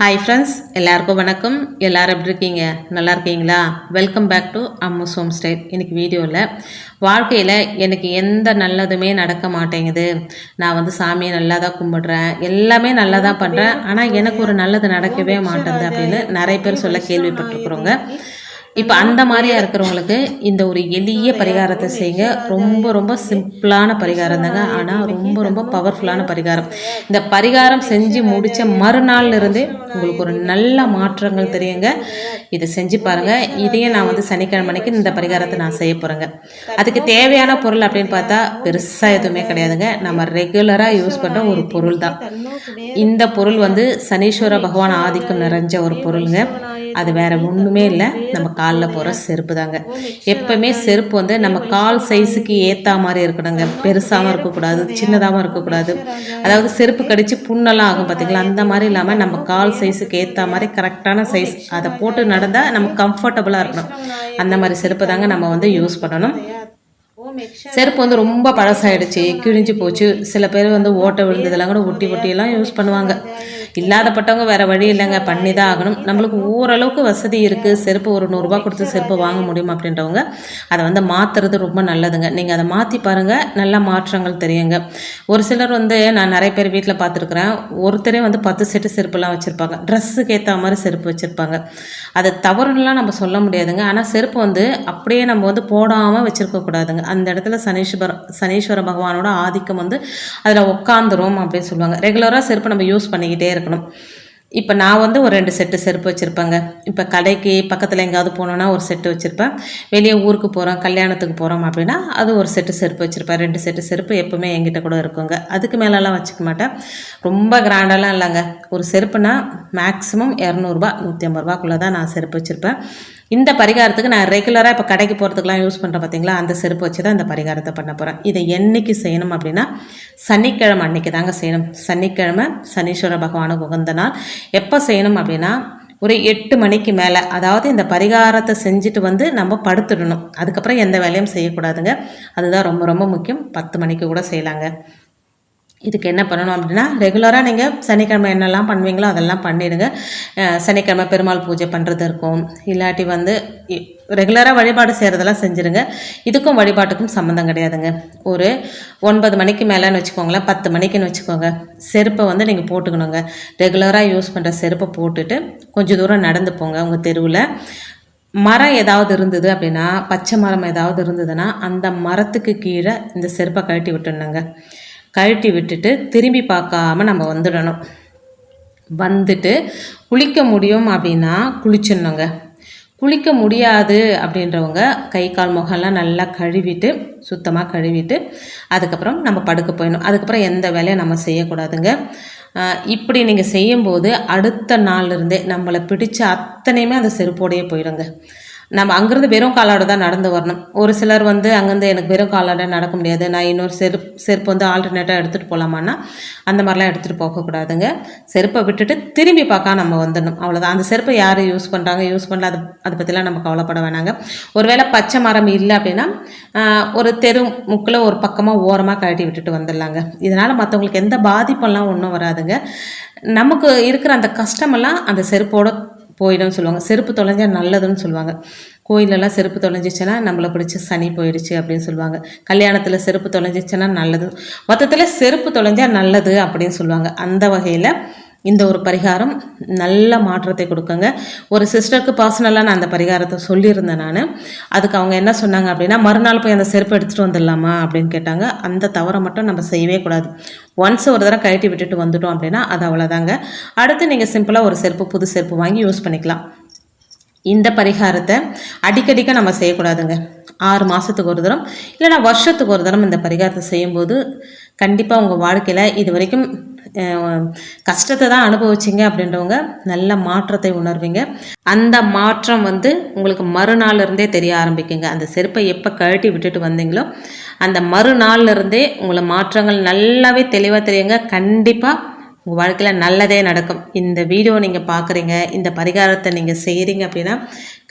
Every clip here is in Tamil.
ஹாய் ஃப்ரெண்ட்ஸ் எல்லாருக்கும் வணக்கம். எல்லாரும் எப்படி இருக்கீங்க? நல்லா இருக்கீங்களா? Welcome back to Ammus home style இன்றைக்கி வீடியோவில் வாழ்க்கையில் எனக்கு எந்த நல்லதுமே நடக்க மாட்டேங்குது. நான் வந்து சாமியை நல்லா தான் கும்பிடுறேன். எல்லாமே நல்லா தான் பண்ணுறேன் ஆனால் எனக்கு ஒரு நல்லது நடக்கவே மாட்டேங்குது அப்படின்னு நிறைய பேர் சொல்ல கேள்விப்பட்டிருக்கிறோங்க இப்போ அந்த மாதிரியா இருக்கிறவங்களுக்கு இந்த ஒரு எளிய பரிகாரத்தை செய்யுங்க ரொம்ப ரொம்ப சிம்பிளான பரிகாரம் தாங்க. ஆனால் ரொம்ப ரொம்ப பவர்ஃபுல்லான பரிகாரம். இந்த பரிகாரம் செஞ்சு முடித்த மறுநாள்ல இருந்தே உங்களுக்கு ஒரு நல்ல மாற்றங்கள் தெரியுங்க. இதை செஞ்சு பாருங்கள் இதையே நான் வந்து சனிக்கிழமைக்கு இந்த பரிகாரத்தை நான் செய்ய போகிறேங்க அதுக்கு தேவையான பொருள் அப்படின்னு பார்த்தா பெருசாக எதுவுமே கிடையாதுங்க. நம்ம ரெகுலராக யூஸ் பண்ணுற ஒரு பொருள் தான் இந்த பொருள் வந்து சனீஸ்வர பகவான் ஆதிக்கம் நிறைஞ்ச ஒரு பொருளுங்க. அது வேற ஒன்றுமே இல்லை. நம்ம காலில் போகிற செருப்பு தாங்க. எப்பவுமே செருப்பு வந்து நம்ம கால் சைஸுக்கு ஏற்ற மாதிரி இருக்கணுங்க. பெருசாகவும் இருக்கக்கூடாது சின்னதாகவும் இருக்கக்கூடாது. அதாவது செருப்பு கடித்து புண்ணெல்லாம் ஆகும் பார்த்திங்களா அந்த மாதிரி இல்லாமல் நம்ம கால் சைஸுக்கு ஏற்ற மாதிரி கரெக்டான சைஸ் அதை போட்டு நடந்தால் நம்ம கம்ஃபர்டபுளாக இருக்கணும். அந்த மாதிரி செருப்பு தாங்க நம்ம வந்து யூஸ் பண்ணணும். செருப்பு வந்து ரொம்ப பழசாயிடுச்சு கிழிஞ்சு போச்சு. சில பேர் வந்து ஓட்டை விழுந்ததெல்லாம் கூட ஒட்டி ஒட்டியெல்லாம் யூஸ் பண்ணுவாங்க. இல்லாதப்பட்டவங்க வேறு வழி இல்லைங்க. பண்ணி தான் ஆகணும். நம்மளுக்கு ஓரளவுக்கு வசதி இருக்குது செருப்பு ஒரு நூறுரூவா கொடுத்து செருப்பு வாங்க முடியும் அப்படின்றவங்க அதை வந்து மாற்றுறது ரொம்ப நல்லதுங்க. நீங்கள் அதை மாற்றி பாருங்கள் நல்ல மாற்றங்கள் தெரியுங்க. ஒரு சிலர் வந்து நான் நிறைய பேர் வீட்டில் பார்த்துருக்குறேன். ஒருத்தரே வந்து பத்து செட்டு செருப்புலாம் வச்சுருப்பாங்க. ட்ரெஸ்ஸுக்கு ஏற்ற மாதிரி செருப்பு வச்சுருப்பாங்க. அது தவறுலாம் நம்ம சொல்ல முடியாதுங்க. ஆனால் செருப்பு வந்து அப்படியே நம்ம வந்து போடாமல் வச்சுருக்கக்கூடாதுங்க அந்த இடத்துல சனீஸ்வர சனீஸ்வர பகவானோட ஆதிக்கம் வந்து அதில் உட்காந்துரும் அப்படின்னு சொல்லுவாங்க. ரெகுலராக செருப்பு நம்ம யூஸ் பண்ணிக்கிட்டே இருக்கோம் இருக்கணும் இப்போ நான் வந்து ஒரு ரெண்டு செட்டு செருப்பு வச்சுருப்பேங்க. இப்போ கடைக்கு பக்கத்தில் எங்கேயாவது போனோன்னா ஒரு செட்டு வச்சுருப்பேன். வெளியே ஊருக்கு போகிறோம் கல்யாணத்துக்கு போகிறோம் அப்படின்னா அது ஒரு செட்டு செருப்பு வச்சுருப்பேன். ரெண்டு செட்டு செருப்பு எப்பவுமே என்கிட்ட கூட இருக்குங்க. அதுக்கு மேலெலாம் வச்சுக்க மாட்டேன். ரொம்ப கிராண்டெல்லாம் இல்லைங்க. ஒரு செருப்புனா மேக்ஸிமம் இரநூறுபா நூற்றி ஐம்பது ரூபாக்குள்ளே தான் நான் செருப்பு வச்சுருப்பேன். இந்த பரிகாரத்துக்கு நான் ரெகுலராக இப்போ கடைக்கு போகிறதுக்குலாம் யூஸ் பண்ணுறேன் பார்த்தீங்களா அந்த செருப்பு வச்சு தான் இந்த பரிகாரத்தை பண்ண போகிறேன் இதை என்னைக்கு செய்யணும் அப்படின்னா சனிக்கிழமை அன்னைக்கு தாங்க செய்யணும். சனிக்கிழமை சனீஸ்வர பகவானுக்கு உகந்த நாள். எப்போ செய்யணும் அப்படின்னா ஒரு எட்டு மணிக்கு மேலே அதாவது இந்த பரிகாரத்தை செஞ்சுட்டு வந்து நம்ம படுத்துடணும். அதுக்கப்புறம் எந்த வேலையும் செய்யக்கூடாதுங்க. அதுதான் ரொம்ப ரொம்ப முக்கியம். பத்து மணிக்கு கூட செய்யலாங்க. இதுக்கு என்ன பண்ணணும் அப்படின்னா ரெகுலராக நீங்கள் சனிக்கிழமை என்னெல்லாம் பண்ணுவீங்களோ அதெல்லாம் பண்ணிடுங்க. சனிக்கிழமை பெருமாள் பூஜை பண்ணுறது இருக்கும். இல்லாட்டி வந்து ரெகுலராக வழிபாடு செய்கிறதெல்லாம் செஞ்சுருங்க. இதுக்கும் வழிபாட்டுக்கும் சம்மந்தம் கிடையாதுங்க. ஒரு ஒன்பது மணிக்கு மேலேன்னு வச்சுக்கோங்களேன் பத்து மணிக்குன்னு வச்சுக்கோங்க. செருப்பை வந்து நீங்கள் போட்டுக்கணுங்க. ரெகுலராக யூஸ் பண்ணுற செருப்பை போட்டுட்டு கொஞ்சம் தூரம் நடந்து போங்க உங்கள் தெருவில். மரம் ஏதாவது இருந்தது அப்படின்னா பச்சை மரம் ஏதாவது இருந்ததுன்னா அந்த மரத்துக்கு கீழே இந்த செருப்பை கழட்டி விட்டுணுங்க கழட்டி விட்டுட்டு திரும்பி பார்க்காம நம்ம வந்துடணும். வந்துட்டு குளிக்க முடியும் அப்படின்னா குளிச்சிடணுங்க. குளிக்க முடியாது அப்படின்றவங்க கை கால் முகம்லாம் நல்லா கழுவிட்டு சுத்தமாக கழுவிட்டு அதுக்கப்புறம் நம்ம படுக்க போயிடணும். அதுக்கப்புறம் எந்த வேலையும் நம்ம செய்யக்கூடாதுங்க. இப்படி நீங்கள் செய்யும்போது அடுத்த நாள்லேருந்தே நம்மளை பிடிச்ச அத்தனையுமே அந்த செருப்போடையே போயிடுங்க. நம்ம அங்கேருந்து வெறும் காலோட தான் நடந்து வரணும். ஒரு சிலர் வந்து அங்கேருந்து எனக்கு வெறும் காலோட நடக்க முடியாது. நான் இன்னொரு செருப்பு செருப்பு வந்து ஆல்டர்னேட்டாக எடுத்துகிட்டு போகலாமான்னா அந்த மாதிரிலாம் எடுத்துகிட்டு போகக்கூடாதுங்க செருப்பை விட்டுட்டு திரும்பி பார்க்க நம்ம வந்துடணும். அவ்வளோதான் அந்த செருப்பை யார் யூஸ் பண்ணுறாங்க யூஸ் பண்ணல அது அதை பற்றிலாம் நம்ம கவலைப்பட வேணாங்க. ஒருவேளை பச்சை மரம் இல்லை அப்படின்னா ஒரு தெரு முக்கில் ஒரு பக்கமாக ஓரமாக கழட்டி விட்டுட்டு வந்துடலாங்க. இதனால் மற்றவங்களுக்கு எந்த பாதிப்பெல்லாம் ஒன்றும் வராதுங்க. நமக்கு இருக்கிற அந்த கஷ்டமெல்லாம் அந்த செருப்போட போயிடும்னு சொல்லுவாங்க. செருப்பு தொலைஞ்சா நல்லதுன்னு சொல்லுவாங்க. கோயிலெல்லாம் செருப்பு தொலைஞ்சிச்சுன்னா நம்மளை பிடிச்சி சனி போயிடுச்சு அப்படின்னு சொல்லுவாங்க. கல்யாணத்தில் செருப்பு தொலைஞ்சிச்சுன்னா நல்லது. மொத்தத்தில் செருப்பு தொலைஞ்சா நல்லது அப்படின்னு சொல்லுவாங்க. அந்த வகையில் இந்த ஒரு பரிகாரம் நல்ல மாற்றத்தை கொடுக்குங்க. ஒரு சிஸ்டருக்கு பர்சனலாக நான் அந்த பரிகாரத்தை சொல்லியிருந்தேன் நான். அதுக்கு அவங்க என்ன சொன்னாங்க அப்படின்னா மறுநாள் போய் அந்த செருப்பு எடுத்துகிட்டு வந்துடலாமா? அப்படின்னு கேட்டாங்க. அந்த தவறை மட்டும் நம்ம செய்யவே கூடாது. ஒன்ஸ் ஒரு தடவை கழட்டி விட்டுட்டு வந்துட்டோம் அப்படின்னா அது அவ்வளோதாங்க அடுத்து நீங்கள் சிம்பிளாக ஒரு செருப்பு புது செருப்பு வாங்கி யூஸ் பண்ணிக்கலாம். இந்த பரிகாரத்தை அடிக்கடிக்க நம்ம செய்யக்கூடாதுங்க. ஆறு மாதத்துக்கு ஒரு தரம் இல்லைன்னா வருஷத்துக்கு ஒரு தரம் இந்த பரிகாரத்தை செய்யும்போது கண்டிப்பாக உங்கள் வாழ்க்கையில் இது வரைக்கும் கஷ்டத்தை தான் அனுபவிச்சிங்க அப்படின்றவங்க நல்ல மாற்றத்தை உணர்வீங்க. அந்த மாற்றம் வந்து உங்களுக்கு மறுநாள்ல இருந்தே தெரிய ஆரம்பிக்குங்க. அந்த செருப்பை எப்போ கழட்டி விட்டுட்டு வந்தீங்களோ அந்த மறுநாள்லருந்தே உங்களை மாற்றங்கள் நல்லாவே தெளிவாக தெரியுங்க. கண்டிப்பாக உங்கள் வாழ்க்கையில் நல்லதே நடக்கும். இந்த வீடியோ நீங்கள் பார்க்குறீங்க இந்த பரிகாரத்தை நீங்கள் செய்கிறீங்க அப்படின்னா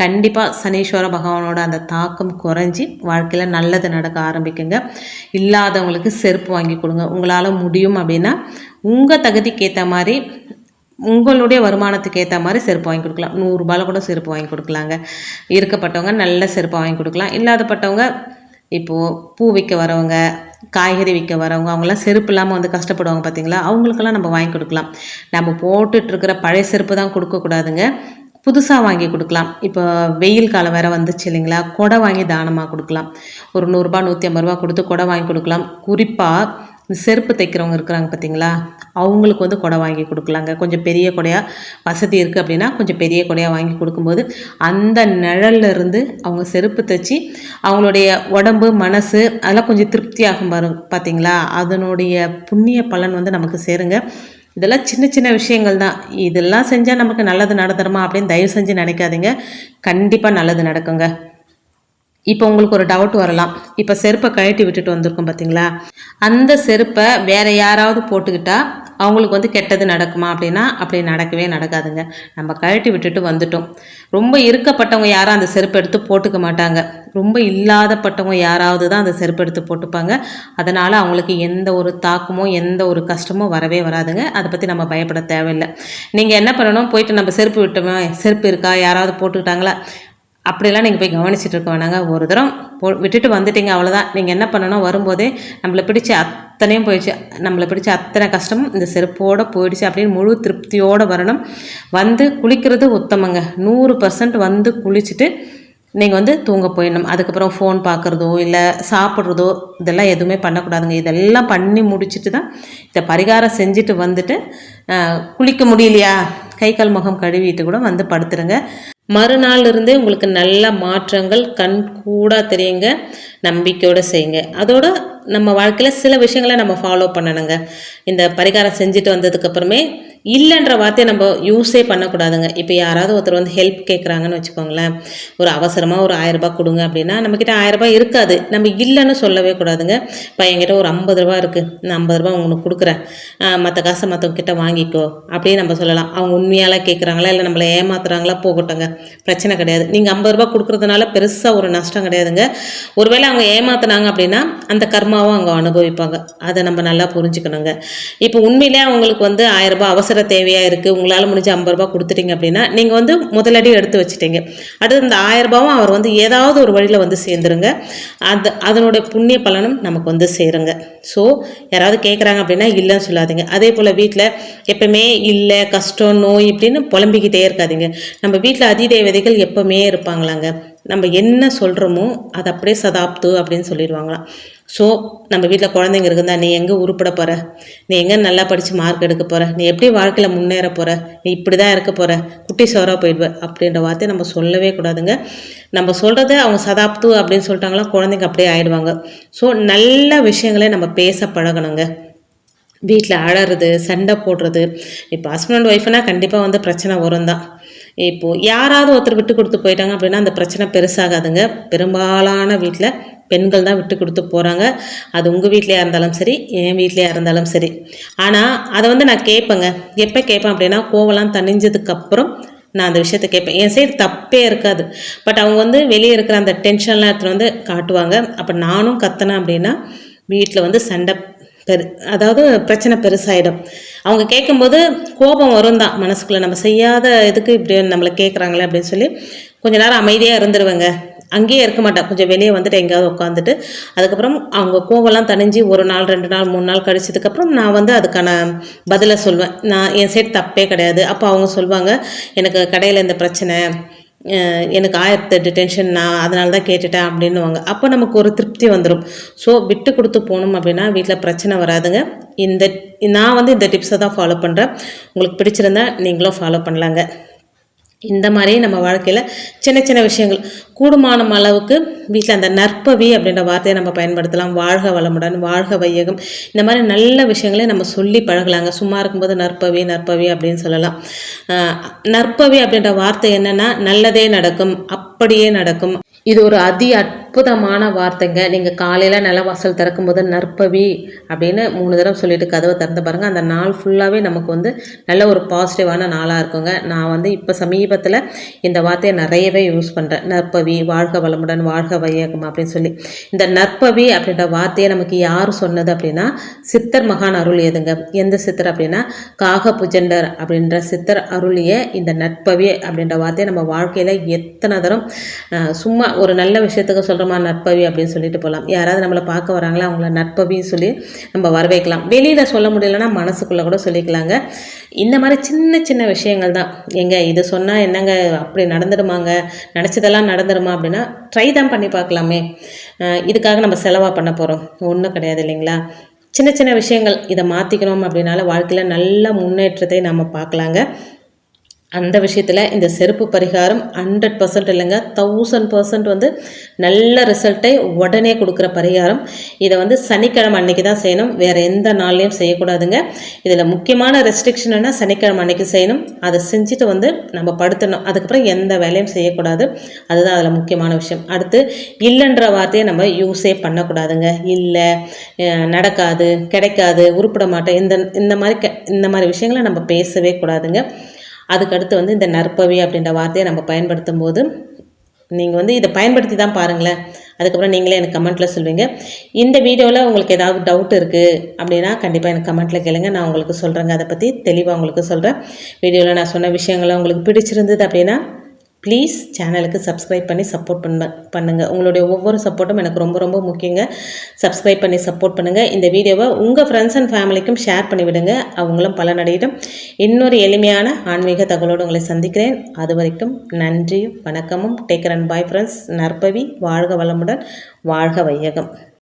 கண்டிப்பாக சனீஸ்வர பகவானோட அந்த தாக்கம் குறைஞ்சி வாழ்க்கையில் நல்லது நடக்க ஆரம்பிக்குங்க. இல்லாதவங்களுக்கு செருப்பு வாங்கி கொடுங்க. உங்களால் முடியும் அப்படின்னா உங்கள் தகுதிக்கு ஏற்ற மாதிரி உங்களுடைய வருமானத்துக்கு ஏற்ற மாதிரி செருப்பு வாங்கி கொடுக்கலாம். நூறுரூபாவில் கூட செருப்பு வாங்கி கொடுக்கலாங்க. இருக்கப்பட்டவங்க நல்ல செருப்பு வாங்கி கொடுக்கலாம். இல்லாதப்பட்டவங்க இப்போது பூ விற்க வரவங்க காய்கறி விற்க வரவங்க அவங்களாம் செருப்பு இல்லாமல் வந்து கஷ்டப்படுவாங்க பார்த்தீங்களா அவங்களுக்கெல்லாம் நம்ம வாங்கி கொடுக்கலாம். நம்ம போட்டுட்ருக்கிற பழைய செருப்பு தான் கொடுக்கக்கூடாதுங்க புதுசாக வாங்கி கொடுக்கலாம். இப்போ வெயில் காலம் வேறு வந்துச்சு இல்லைங்களா? கொடை வாங்கி தானமாக கொடுக்கலாம். ஒரு நூறுரூபா நூற்றி ஐம்பது ரூபா கொடுத்து கொடை வாங்கி கொடுக்கலாம். குறிப்பாக இந்த செருப்பு தைக்கிறவங்க இருக்கிறாங்க பார்த்தீங்களா அவங்களுக்கு வந்து கொடை வாங்கி கொடுக்கலாங்க. கொஞ்சம் பெரிய கொடையாக வசதி இருக்குது அப்படின்னா கொஞ்சம் பெரிய கொடையாக வாங்கி கொடுக்கும்போது அந்த நிழல்லேருந்து அவங்க செருப்பு தைச்சி அவங்களுடைய உடம்பு மனசு அதெல்லாம் கொஞ்சம் திருப்தியாகும் பாரு பார்த்தீங்களா? அதனுடைய புண்ணிய பலன் வந்து நமக்கு சேருங்க. இதெல்லாம் சின்ன சின்ன விஷயங்கள் தான். இதெல்லாம் செஞ்சால் நமக்கு நல்லது நடந்துருமா அப்படின்னு தயவு செஞ்சு நினைக்காதீங்க. கண்டிப்பாக நல்லது நடக்குங்க. இப்போ உங்களுக்கு ஒரு டவுட் வரலாம். இப்போ செருப்பை கழட்டி விட்டுட்டு வந்திருக்கோம் பார்த்தீங்களா அந்த செருப்பை வேற யாராவது போட்டுக்கிட்டா அவங்களுக்கு வந்து கெட்டது நடக்குமா அப்படின்னா அப்படி நடக்கவே நடக்காதுங்க. நம்ம கழட்டி விட்டுட்டு வந்துட்டோம். ரொம்ப இருக்கப்பட்டவங்க யாரும் அந்த செருப்பு எடுத்து போட்டுக்க மாட்டாங்க. ரொம்ப இல்லாதப்பட்டவங்க யாராவது தான் அந்த செருப்பு எடுத்து போட்டுப்பாங்க. அதனால் அவங்களுக்கு எந்த ஒரு தாக்கமோ எந்த ஒரு கஷ்டமோ வரவே வராதுங்க. அதை பற்றி நம்ம பயப்பட தேவையில்லை. நீங்கள் என்ன பண்ணணும்? போயிட்டு நம்ம செருப்பு விட்டோமே செருப்பு இருக்கா? யாராவது போட்டுக்கிட்டாங்களா? அப்படிலாம் நீங்கள் போய் கவனிச்சிட்டு இருக்க வேணாங்க. ஒரு தரம் போ விட்டுட்டு வந்துட்டீங்க அவ்வளோதான் நீங்கள் என்ன பண்ணணும்? வரும்போதே நம்மளை பிடிச்ச அத்தனையும் போயிடுச்சு. நம்மளை பிடிச்ச அத்தனை கஷ்டமும் இந்த செருப்போடு போயிடுச்சு அப்படின்னு முழு திருப்தியோடு வரணும். வந்து குளிக்கிறது உத்தமங்க. நூறு பர்சன்ட் வந்து குளிச்சுட்டு நீங்கள் வந்து தூங்க போயிடணும். அதுக்கப்புறம் ஃபோன் பார்க்குறதோ இல்லை சாப்பிட்றதோ இதெல்லாம் எதுவுமே பண்ணக்கூடாதுங்க. இதெல்லாம் பண்ணி முடிச்சுட்டு தான் இதை பரிகாரம் செஞ்சுட்டு வந்துட்டு குளிக்க முடியலையா? கை கால் முகம் கழுவிட்டு கூட வந்து படுத்துருங்க. மறுநாள் இருந்தே உங்களுக்கு நல்ல மாற்றங்கள் கண் கூட தெரியுங்க. நம்பிக்கையோடு செய்யுங்க. அதோட நம்ம வாழ்க்கையில் சில விஷயங்களை நம்ம ஃபாலோ பண்ணணுங்க. இந்த பரிகாரம் செஞ்சுட்டு வந்ததுக்கப்புறமே இல்லைன்ற வார்த்தையை நம்ம யூஸே பண்ணக்கூடாதுங்க. இப்போ யாராவது ஒருத்தர் வந்து ஹெல்ப் கேட்குறாங்கன்னு வச்சுக்கோங்களேன். ஒரு அவசரமாக ஒரு ஆயிரரூபா கொடுங்க அப்படின்னா நம்மக்கிட்ட ஆயிரரூபா இருக்காது. நம்ம இல்லைன்னு சொல்லவே கூடாதுங்க. இப்போ என்கிட்ட ஒரு ஐம்பது ரூபா இருக்குது நான் ஐம்பது ரூபா உங்களுக்கு கொடுக்குறேன். மற்ற காசை மற்றவங்கிட்ட வாங்கிக்கோ. அப்படியே நம்ம சொல்லலாம். அவங்க உண்மையாலாம் கேட்குறாங்களா இல்லை நம்மளை ஏமாத்துறாங்களா? போகட்டுங்க பிரச்சனை கிடையாது. நீங்கள் ஐம்பது ரூபா கொடுக்குறதுனால பெருசாக ஒரு நஷ்டம் கிடையாதுங்க. ஒருவேளை அவங்க ஏமாத்துனாங்க அப்படின்னா அந்த கர்மாவும் அவங்க அனுபவிப்பாங்க. அதை நம்ம நல்லா புரிஞ்சுக்கணுங்க. இப்போ உண்மையிலே அவங்களுக்கு வந்து ஆயிரரூபா அவசர அவசர தேவையாக இருக்குது உங்களால் முடிஞ்ச ஐம்பது ரூபா கொடுத்துட்டீங்க அப்படின்னா நீங்கள் வந்து முதலடி எடுத்து வச்சுட்டீங்க. அடுத்து இந்த ஆயிரம் அவர் வந்து ஏதாவது ஒரு வழியில் வந்து சேர்ந்துருங்க. அது அதனுடைய புண்ணிய பலனும் நமக்கு வந்து சேருங்க. ஸோ யாராவது கேட்குறாங்க அப்படின்னா இல்லைன்னு சொல்லாதீங்க. அதே போல் வீட்டில் எப்பவுமே இல்லை கஷ்டம் நோய் இப்படின்னு புலம்பிக்கிட்டே இருக்காதிங்க. நம்ம வீட்டில் அதிதேவதைகள் எப்பவுமே இருப்பாங்களாங்க. நம்ம என்ன சொல்கிறோமோ அதை அப்படியே சதாப்து அப்படின்னு சொல்லிடுவாங்களாம். ஸோ நம்ம வீட்டில் குழந்தைங்க இருக்குதா? நீ எங்கே உருப்பட போகிற நீ எங்கே நல்லா படித்து மார்க் எடுக்க போகிற நீ எப்படி வாழ்க்கையில் முன்னேற போகிற நீ இப்படி தான் இருக்க போகிற குட்டி சோறாக போயிடுவ அப்படின்ற வார்த்தையை நம்ம சொல்லவே கூடாதுங்க. நம்ம சொல்கிறத அவங்க சதாப்து அப்படின்னு சொல்லிட்டாங்களா குழந்தைங்க அப்படியே ஆயிடுவாங்க. ஸோ நல்ல விஷயங்களே நம்ம பேச பழகணுங்க. வீட்டில் அழறது சண்டை போடுறது. இப்போ ஹஸ்பண்ட் அண்ட் ஒய்ஃப்னால் கண்டிப்பாக வந்து பிரச்சனை வரும் தான் இப்போது யாராவது ஒருத்தர் விட்டு கொடுத்து போயிட்டாங்க அப்படின்னா அந்த பிரச்சனை பெருசாகாதுங்க. பெரும்பாலான வீட்டில் பெண்கள் தான் விட்டு கொடுத்து போகிறாங்க அது உங்கள் வீட்லையாக இருந்தாலும் சரி என் வீட்லையாக இருந்தாலும் சரி. ஆனால் அதை வந்து நான் கேட்பேங்க. எப்போ கேட்பேன் அப்படின்னா கோவலாம் தணிஞ்சதுக்கப்புறம் நான் அந்த விஷயத்த கேட்பேன். என் சைடு தப்பே இருக்காது. பட் அவங்க வந்து வெளியே இருக்கிற அந்த டென்ஷன்லாம் எடுத்துகிட்டு வந்து காட்டுவாங்க. அப்போ நானும் கத்தினேன் அப்படின்னா வீட்டில் வந்து சண்டை பெரு அதாவது பிரச்சனை பெருசாயிடும். அவங்க கேட்கும்போது கோபம் வரும் தான் மனசுக்குள்ளே நம்ம செய்யாத இதுக்கு இப்படி நம்மளை கேட்குறாங்களே அப்படின்னு சொல்லி கொஞ்ச நேரம் அமைதியாக இருந்துருவேங்க. அங்கேயே இருக்க மாட்டேன். கொஞ்சம் வெளியே வந்துட்டு எங்கேயாவது உட்காந்துட்டு அதுக்கப்புறம் அவங்க கோவம்லாம் தணிஞ்சு ஒரு நாள் ரெண்டு நாள் மூணு நாள் கழிச்சதுக்கப்புறம் நான் வந்து அதுக்கான பதிலை சொல்வேன். நான் என் சைடு தப்பே கிடையாது. அப்போ அவங்க சொல்லுவாங்க எனக்கு கடையில் இந்த பிரச்சனை எனக்கு ஆயிரத்தெட்டு டென்ஷன் நான் அதனால தான் கேட்டுட்டேன் அப்படின்னுவாங்க. அப்போ நமக்கு ஒரு திருப்தி வந்துடும் ஸோ விட்டு கொடுத்து போகணும் அப்படின்னா வீட்டில் பிரச்சனை வராதுங்க. இந்த நான் வந்து இந்த டிப்ஸை தான் ஃபாலோ பண்ணுறேன் உங்களுக்கு பிடிச்சிருந்தா நீங்களும் ஃபாலோ பண்ணலாங்க. இந்த மாதிரி நம்ம வாழ்க்கையில் சின்ன சின்ன விஷயங்கள். கூடுமானம் அளவுக்கு வீட்டில் அந்த நற்பவி அப்படின்ற வார்த்தையை நம்ம பயன்படுத்தலாம். வாழ்க வளமுடன் வாழ்க வையகம். இந்த மாதிரி நல்ல விஷயங்களே நம்ம சொல்லி பழகலாங்க. சும்மா இருக்கும்போது நற்பவி நற்பவி அப்படின்னு சொல்லலாம். நற்பவி அப்படின்ற வார்த்தை என்னென்னா நல்லதே நடக்கும் அப்படியே நடக்கும். இது ஒரு அதி அற்புதமான வார்த்தைங்க. நீங்கள் காலையில் நிலவாசல் திறக்கும்போது நற்பவி அப்படின்னு மூணு தடவை சொல்லிட்டு கதவை திறந்து பாருங்கள் அந்த நாள் ஃபுல்லாகவே நமக்கு வந்து நல்ல ஒரு பாசிட்டிவான நாளாக இருக்குங்க. நான் வந்து இப்போ சமீபத்தில் இந்த வார்த்தையை நிறையவே யூஸ் பண்ணுறேன் நற்பவி வாழ்க வளமுடன் வாழ்க வையகம் அப்படின்னு சொல்லி. இந்த நற்பவி அப்படின்ற வார்த்தையை நமக்கு யார் சொன்னது அப்படின்னா சித்தர் மகான் அருள் எதுங்க? எந்த சித்தர் அப்படின்னா காக புஜண்டர் அப்படின்ற சித்தர் அருளிய இந்த நற்பவி அப்படின்ற வார்த்தையை நம்ம வாழ்க்கையில் எத்தனை தரம் சும்மா ஒரு நல்ல விஷயத்துக்கு சொல்கிறோமா நட்பவி அப்படின்னு சொல்லிட்டு போகலாம் யாராவது நம்மளை பார்க்க வராங்களா அவங்கள நட்பவின்னு சொல்லி நம்ம வரவேற்கலாம். வெளியில் சொல்ல முடியலன்னா மனசுக்குள்ளே கூட சொல்லிக்கலாங்க. இந்த மாதிரி சின்ன சின்ன விஷயங்கள் தான். எங்க இது சொன்னால் என்னங்க அப்படி நடந்துடுமாங்க? நினச்சதெல்லாம் நடந்துடுமா அப்படின்னா ட்ரை தான் பண்ணி பார்க்கலாமே. இதுக்காக நம்ம செலவாக பண்ண போகிறோம் ஒன்றும் கிடையாது இல்லைங்களா? சின்ன சின்ன விஷயங்கள் இதை மாற்றிக்கணும் அப்படின்னால வாழ்க்கையில் நல்ல முன்னேற்றத்தை நம்ம பார்க்கலாங்க. அந்த விஷயத்தில் இந்த செருப்பு பரிகாரம் ஹண்ட்ரட் பர்சன்ட் இல்லைங்க. தௌசண்ட் பர்சன்ட் வந்து நல்ல ரிசல்ட்டை உடனே கொடுக்குற பரிகாரம். இதை வந்து சனிக்கிழமை அன்னைக்கு தான் செய்யணும். வேறு எந்த நாள்லையும் செய்யக்கூடாதுங்க. இதில் முக்கியமான ரெஸ்ட்ரிக்ஷன்னா சனிக்கிழமை அன்னைக்கு செய்யணும். அதை செஞ்சுட்டு வந்து நம்ம படுத்தணும் அதுக்கப்புறம் எந்த வேலையும் செய்யக்கூடாது. அதுதான் அதில் முக்கியமான விஷயம். அடுத்து இல்லைன்ற வார்த்தையை நம்ம யூஸே பண்ணக்கூடாதுங்க. இல்லை நடக்காது கிடைக்காது உருப்பிட மாட்டேன் இந்த இந்த மாதிரி க இந்த மாதிரி விஷயங்களை நம்ம பேசவே கூடாதுங்க. அதுக்கடுத்து வந்து இந்த நற்பவி அப்படின்ற வார்த்தையை நம்ம பயன்படுத்தும் போது நீங்கள் வந்து இதை பயன்படுத்தி தான் பாருங்களேன். அதுக்கப்புறம் நீங்களே எனக்கு கமெண்ட்டில் சொல்லுவீங்க இந்த வீடியோவில் உங்களுக்கு ஏதாவது டவுட் இருக்குது அப்படின்னா கண்டிப்பாக எனக்கு கமெண்ட்டில் கேளுங்க. நான் உங்களுக்கு சொல்கிறேங்க அதை பற்றி தெளிவாக உங்களுக்கு சொல்கிறேன் வீடியோவில் நான் சொன்ன விஷயங்கள்லாம் உங்களுக்கு பிடிச்சிருந்தது அப்படின்னா ப்ளீஸ் சேனலுக்கு சப்ஸ்கிரைப் பண்ணி சப்போர்ட் பண்ண பண்ணுங்கள் உங்களுடைய ஒவ்வொரு சப்போர்ட்டும் எனக்கு ரொம்ப ரொம்ப முக்கியங்க. சப்ஸ்கிரைப் பண்ணி சப்போர்ட் பண்ணுங்கள் இந்த வீடியோவை உங்கள் ஃப்ரெண்ட்ஸ் அண்ட் ஃபேமிலிக்கும் ஷேர் பண்ணிவிடுங்க அவங்களும் பலனடையிடும் இன்னொரு எளிமையான ஆன்மீக தகவலோடு உங்களை சந்திக்கிறேன். அது வரைக்கும் நன்றியும் வணக்கமும். டேக்கர் அண்ட் பாய் ஃப்ரெண்ட்ஸ் நற்பவி வாழ்க வளமுடன் வாழ்க வையகம்.